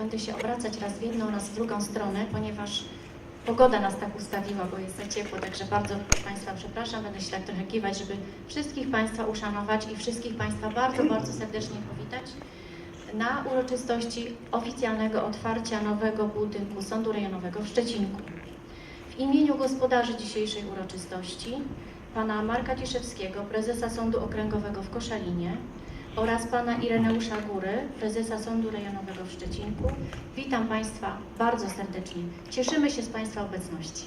będę się obracać raz w jedną, raz w drugą stronę, ponieważ pogoda nas tak ustawiła, bo jest za ciepło, także bardzo Państwa przepraszam, będę się tak trochę kiwać, żeby wszystkich Państwa uszanować i wszystkich Państwa bardzo, bardzo serdecznie powitać na uroczystości oficjalnego otwarcia nowego budynku Sądu Rejonowego w Szczecinku. W imieniu gospodarzy dzisiejszej uroczystości, pana Marka Ciszewskiego, prezesa Sądu Okręgowego w Koszalinie oraz pana Ireneusza Góry, prezesa Sądu Rejonowego w Szczecinku, witam Państwa bardzo serdecznie. Cieszymy się z Państwa obecności.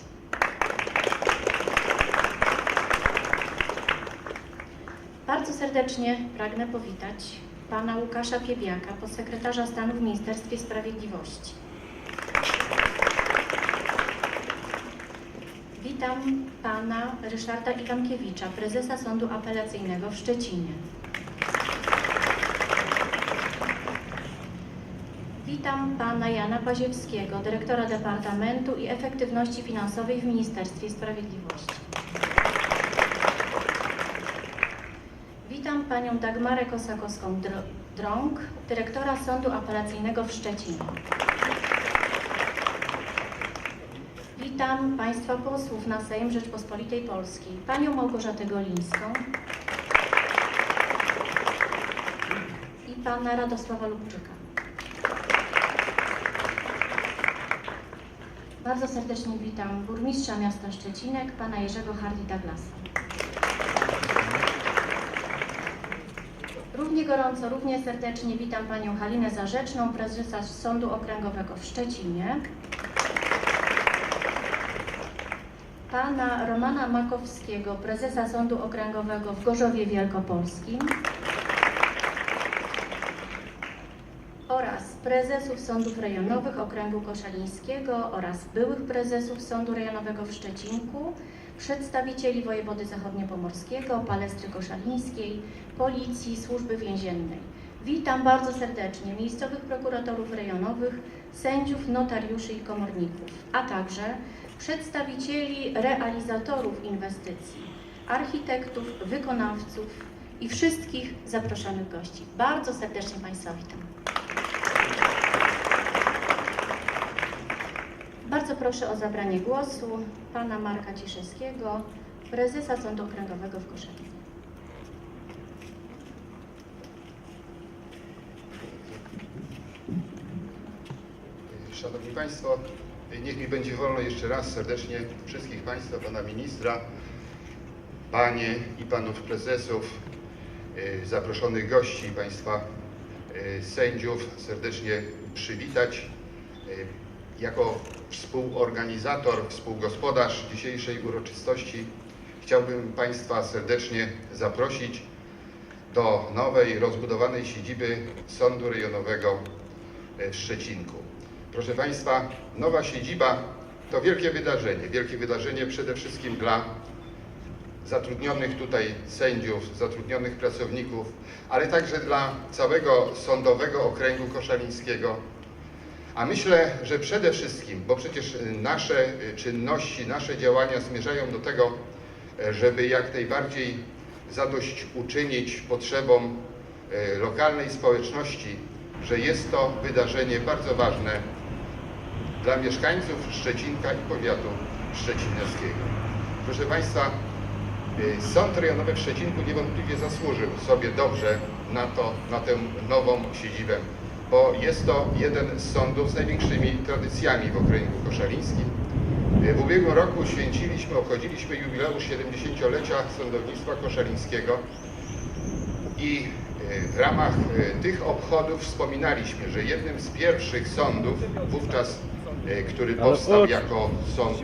Bardzo serdecznie pragnę powitać pana Łukasza Piebiaka, podsekretarza stanu w Ministerstwie Sprawiedliwości. Witam pana Ryszarda Iwankiewicza, prezesa Sądu Apelacyjnego w Szczecinie. Witam pana Jana Paziewskiego, dyrektora Departamentu i Efektywności Finansowej w Ministerstwie Sprawiedliwości. Witam panią Dagmarę Kosakowską-Drąg, dyrektora Sądu Apelacyjnego w Szczecinie. Witam Państwa posłów na Sejm Rzeczpospolitej Polskiej, Panią Małgorzatę Golińską i Pana Radosława Lubczyka. Bardzo serdecznie witam burmistrza miasta Szczecinek, Pana Jerzego Hardy Douglasa. Równie gorąco, równie serdecznie witam Panią Halinę Zarzeczną, prezesa Sądu Okręgowego w Szczecinie. Pana Romana Makowskiego, prezesa Sądu Okręgowego w Gorzowie Wielkopolskim oraz prezesów sądów rejonowych Okręgu Koszalińskiego oraz byłych prezesów Sądu Rejonowego w Szczecinku, przedstawicieli wojewody zachodniopomorskiego, Palestry Koszalińskiej, Policji, Służby Więziennej. Witam bardzo serdecznie miejscowych prokuratorów rejonowych, sędziów, notariuszy i komorników, a także przedstawicieli realizatorów inwestycji, architektów, wykonawców i wszystkich zaproszonych gości. Bardzo serdecznie Państwa witam. Proszę o zabranie głosu pana Marka Ciszewskiego, prezesa Sądu Okręgowego w Koszalinie. Szanowni Państwo, niech mi będzie wolno jeszcze raz serdecznie wszystkich Państwa, Pana Ministra, Panie i Panów Prezesów, y, zaproszonych gości, Państwa y, sędziów serdecznie przywitać. Jako współorganizator, współgospodarz dzisiejszej uroczystości chciałbym Państwa serdecznie zaprosić do nowej, rozbudowanej siedziby Sądu Rejonowego w Szczecinku. Proszę Państwa, nowa siedziba to wielkie wydarzenie. Wielkie wydarzenie przede wszystkim dla zatrudnionych tutaj sędziów, zatrudnionych pracowników, ale także dla całego sądowego okręgu koszalińskiego. A myślę, że przede wszystkim, bo przecież nasze czynności, nasze działania zmierzają do tego, żeby jak najbardziej zadośćuczynić potrzebom e, lokalnej społeczności, że jest to wydarzenie bardzo ważne dla mieszkańców Szczecinka i powiatu szczeciniowskiego. Proszę Państwa, y, Sąd Rejonowy w Szczecinku niewątpliwie zasłużył sobie dobrze na to, na tę nową siedzibę, bo jest to jeden z sądów z największymi tradycjami w okręgu koszalińskim. W ubiegłym roku święciliśmy, obchodziliśmy jubileusz 70-lecia sądownictwa koszalińskiego i y, w ramach y, tych obchodów wspominaliśmy, że jednym z pierwszych sądów, wówczas y, który powstał jako sąd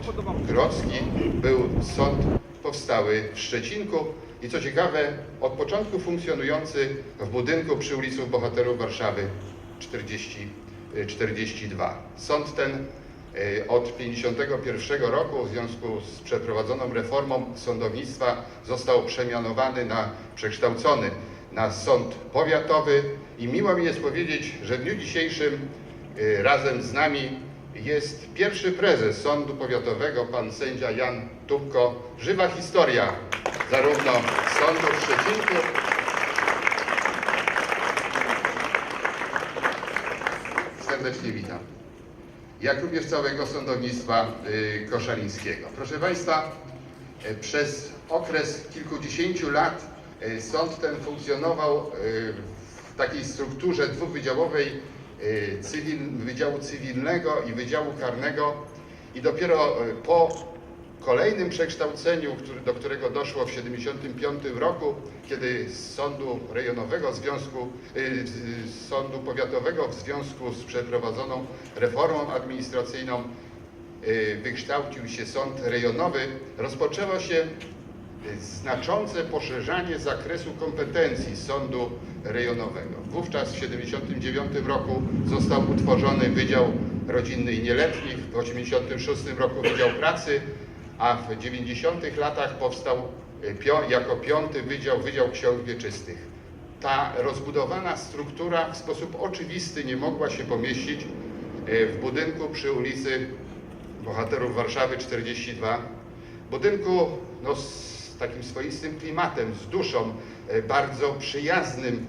grodzki, był sąd powstały w Szczecinku i co ciekawe, od początku funkcjonujący w budynku przy ulicy Bohaterów Warszawy 40, y, 42. Sąd ten y, od 1951 roku w związku z przeprowadzoną reformą sądownictwa został przemianowany na, przekształcony na sąd powiatowy i miło mi jest powiedzieć, że w dniu dzisiejszym y, razem z nami jest pierwszy prezes sądu powiatowego, pan sędzia Jan Tubko. Żywa historia zarówno sądu w Szczecinku, serdecznie witam. Jak również całego sądownictwa y, koszalińskiego. Proszę Państwa, y, przez okres kilkudziesięciu lat y, sąd ten funkcjonował y, w takiej strukturze dwuwydziałowej cywil, Wydziału Cywilnego i Wydziału Karnego i dopiero po kolejnym przekształceniu, który, do którego doszło w 1975 roku, kiedy z sądu rejonowego związku, y, z sądu powiatowego w związku z przeprowadzoną reformą administracyjną y, wykształcił się sąd rejonowy, rozpoczęło się y, znaczące poszerzanie zakresu kompetencji sądu rejonowego. Wówczas w 1979 roku został utworzony Wydział Rodzinny i Nieletnich, w 1986 roku Wydział Pracy, a w 90 latach powstał pio- jako piąty wydział, Wydział Ksiąg Wieczystych. Ta rozbudowana struktura w sposób oczywisty nie mogła się pomieścić y, w budynku przy ulicy Bohaterów Warszawy 42. Budynku no, z takim swoistym klimatem, z duszą, y, bardzo przyjaznym,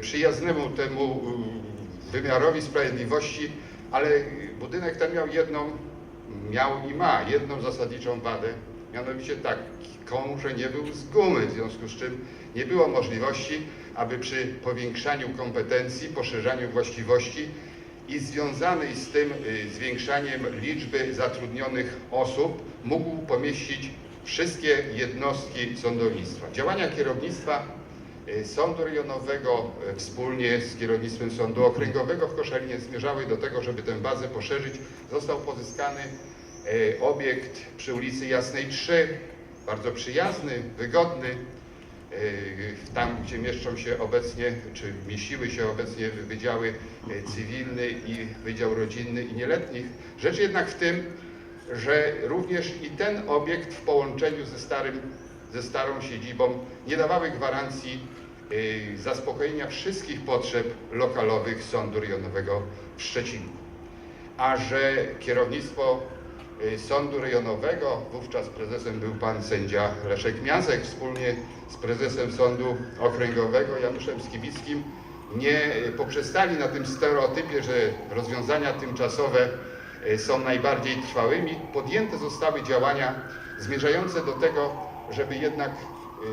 przyjaznemu temu wymiarowi sprawiedliwości, ale budynek ten miał jedną miał i ma jedną zasadniczą wadę, mianowicie tak, że nie był z gumy, w związku z czym nie było możliwości, aby przy powiększaniu kompetencji, poszerzaniu właściwości i związanej z tym y, zwiększaniem liczby zatrudnionych osób mógł pomieścić wszystkie jednostki sądownictwa. Działania kierownictwa Sądu Rejonowego y, wspólnie z kierownictwem Sądu Okręgowego w Koszalinie zmierzały do tego, żeby tę bazę poszerzyć. Został pozyskany y, obiekt przy ulicy Jasnej 3, bardzo przyjazny, wygodny, y, tam gdzie mieszczą się obecnie, czy mieściły się obecnie wydziały y, cywilny i Wydział Rodzinny i Nieletnich. Rzecz jednak w tym, że również i ten obiekt w połączeniu ze, starym, ze starą siedzibą nie dawały gwarancji y, zaspokojenia wszystkich potrzeb lokalowych Sądu Rejonowego w Szczecinku. A że kierownictwo y, Sądu Rejonowego, wówczas prezesem był pan sędzia Leszek Miazek, wspólnie z prezesem Sądu Okręgowego Januszem Skibickim, nie y, poprzestali na tym stereotypie, że rozwiązania tymczasowe są najbardziej trwałymi, podjęte zostały działania zmierzające do tego, żeby jednak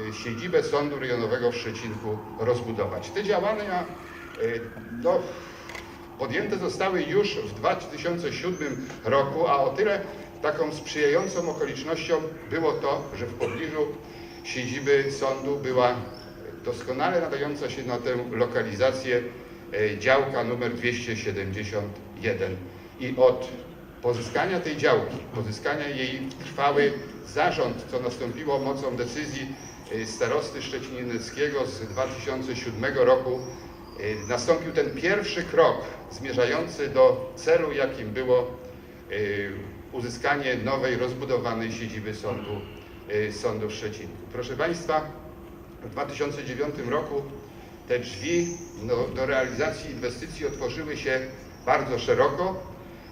y, siedzibę Sądu Rejonowego w Szczecinku rozbudować. Te działania y, no, podjęte zostały już w 2007 roku, a o tyle taką sprzyjającą okolicznością było to, że w pobliżu siedziby sądu była doskonale nadająca się na tę lokalizację e, działka numer 271 i od pozyskania tej działki, pozyskania jej trwały zarząd, co nastąpiło mocą decyzji e, starosty Szczecinineckiego z 2007 roku, e, nastąpił ten pierwszy krok zmierzający do celu, jakim było e, uzyskanie nowej, rozbudowanej siedziby sądu, sądu w Szczecinku. Proszę Państwa, w 2009 roku te drzwi no, do realizacji inwestycji otworzyły się bardzo szeroko,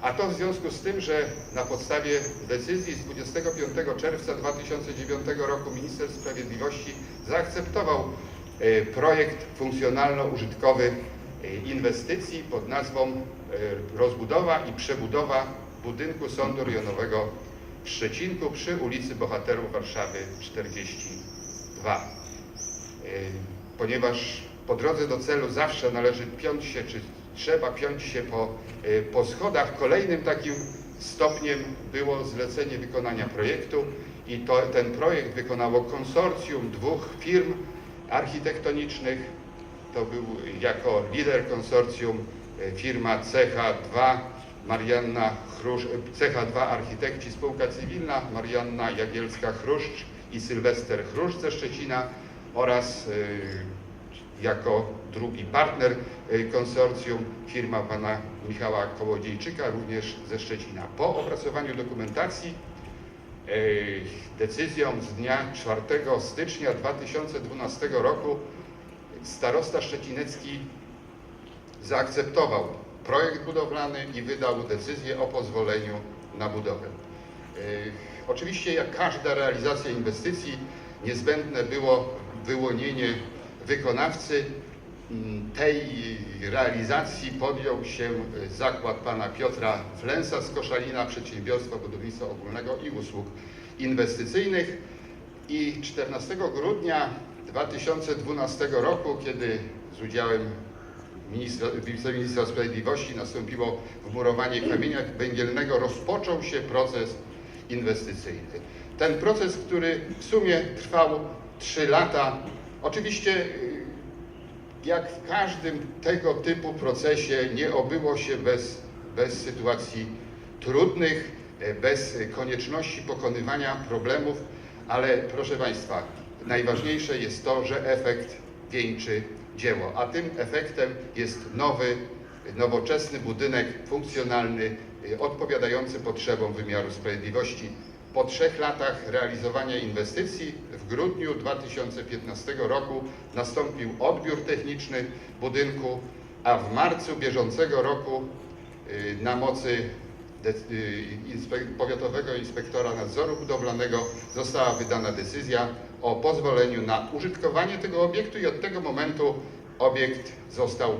a to w związku z tym, że na podstawie decyzji z 25 czerwca 2009 roku minister sprawiedliwości zaakceptował e, projekt funkcjonalno-użytkowy e, inwestycji pod nazwą e, rozbudowa i przebudowa budynku Sądu Rejonowego w Szczecinku przy ulicy Bohaterów Warszawy 42. E, Ponieważ po drodze do celu zawsze należy piąć się, czy trzeba piąć się po, e, po schodach, kolejnym takim stopniem było zlecenie wykonania projektu i to, ten projekt wykonało konsorcjum dwóch firm architektonicznych. To był jako lider konsorcjum e, firma CH2 Marianna Chrusz, CH2 Architekci Spółka Cywilna, Marianna Jagielska-Chruszcz i Sylwester Chruszcz ze Szczecina oraz y, jako drugi partner y, konsorcjum firma pana Michała Kołodziejczyka, również ze Szczecina. Po opracowaniu dokumentacji y, decyzją z dnia 4 stycznia 2012 roku starosta szczecinecki zaakceptował projekt budowlany i wydał decyzję o pozwoleniu na budowę. Yy, Oczywiście jak każda realizacja inwestycji niezbędne było wyłonienie wykonawcy mm, tej realizacji podjął się e, zakład pana Piotra Flensa z Koszalina, Przedsiębiorstwa Budownictwa Ogólnego i Usług Inwestycyjnych. I 14 grudnia 2012 roku, kiedy z udziałem ministra, wiceministra sprawiedliwości nastąpiło wmurowanie kamienia węgielnego, rozpoczął się proces inwestycyjny. Ten proces, który w sumie trwał 3 lata, oczywiście y, jak w każdym tego typu procesie nie obyło się bez, bez sytuacji trudnych, e, bez konieczności pokonywania problemów, ale proszę Państwa, najważniejsze jest to, że efekt wieńczy dzieło, a tym efektem jest nowy, nowoczesny budynek funkcjonalny, y, odpowiadający potrzebom wymiaru sprawiedliwości. Po trzech latach realizowania inwestycji w grudniu 2015 roku nastąpił odbiór techniczny budynku, a w marcu bieżącego roku y, na mocy y, Powiatowego Inspektora Nadzoru Budowlanego została wydana decyzja o pozwoleniu na użytkowanie tego obiektu i od tego momentu obiekt został,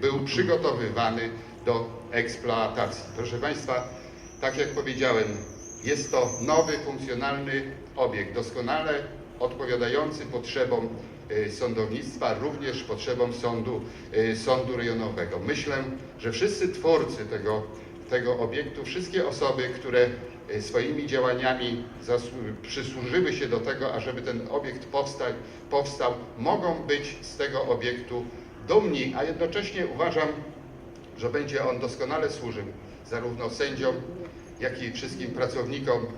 był przygotowywany do eksploatacji. Proszę Państwa, tak jak powiedziałem, jest to nowy, funkcjonalny obiekt, doskonale odpowiadający potrzebom y, sądownictwa, również potrzebom sądu, y, sądu rejonowego. Myślę, że wszyscy twórcy tego, tego obiektu, wszystkie osoby, które y, swoimi działaniami przysłużyły się do tego, ażeby ten obiekt powstał, powstał, mogą być z tego obiektu dumni, a jednocześnie uważam, że będzie on doskonale służył zarówno sędziom, jak i wszystkim pracownikom yy,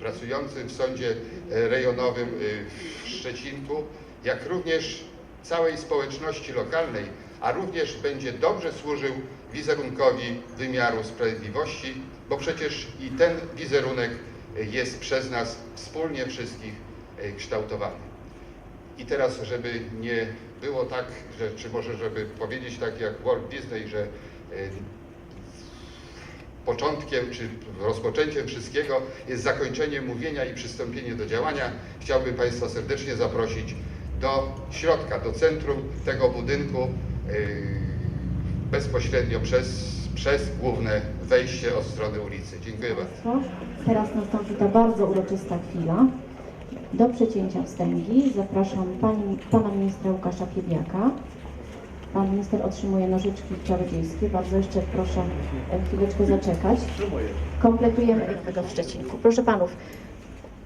pracującym w sądzie e, rejonowym yy, w Szczecinku, jak również całej społeczności lokalnej, a również będzie dobrze służył wizerunkowi wymiaru sprawiedliwości, bo przecież i ten wizerunek e, jest przez nas wspólnie wszystkich e, kształtowany. I teraz, żeby nie było tak, że, czy może żeby powiedzieć tak jak Walt Disney, że początkiem czy rozpoczęciem wszystkiego jest zakończenie mówienia i przystąpienie do działania, chciałbym Państwa serdecznie zaprosić do środka, do centrum tego budynku e, bezpośrednio przez, przez główne wejście od strony ulicy. Dziękuję bardzo. Teraz nastąpi ta bardzo uroczysta chwila. Do przecięcia wstęgi zapraszam pani, pana ministra Łukasza Piebiaka. Pan minister otrzymuje nożyczki czarodziejskie. Bardzo jeszcze proszę e, chwileczkę zaczekać. Kompletujemy tego w Szczecinku. Proszę panów,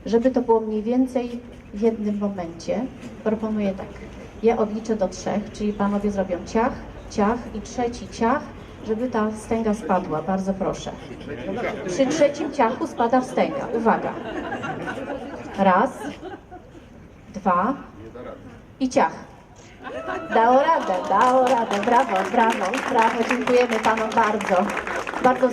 żeby to było mniej więcej w jednym momencie, proponuję tak. Ja odliczę do trzech, czyli panowie zrobią ciach, ciach i trzeci ciach, żeby ta wstęga spadła. Bardzo proszę. Przy trzecim ciachu spada wstęga. Uwaga. Raz, dwa i ciach. Dało radę, dało radę. Brawo, brawo, brawo. Dziękujemy panom bardzo. Bardzo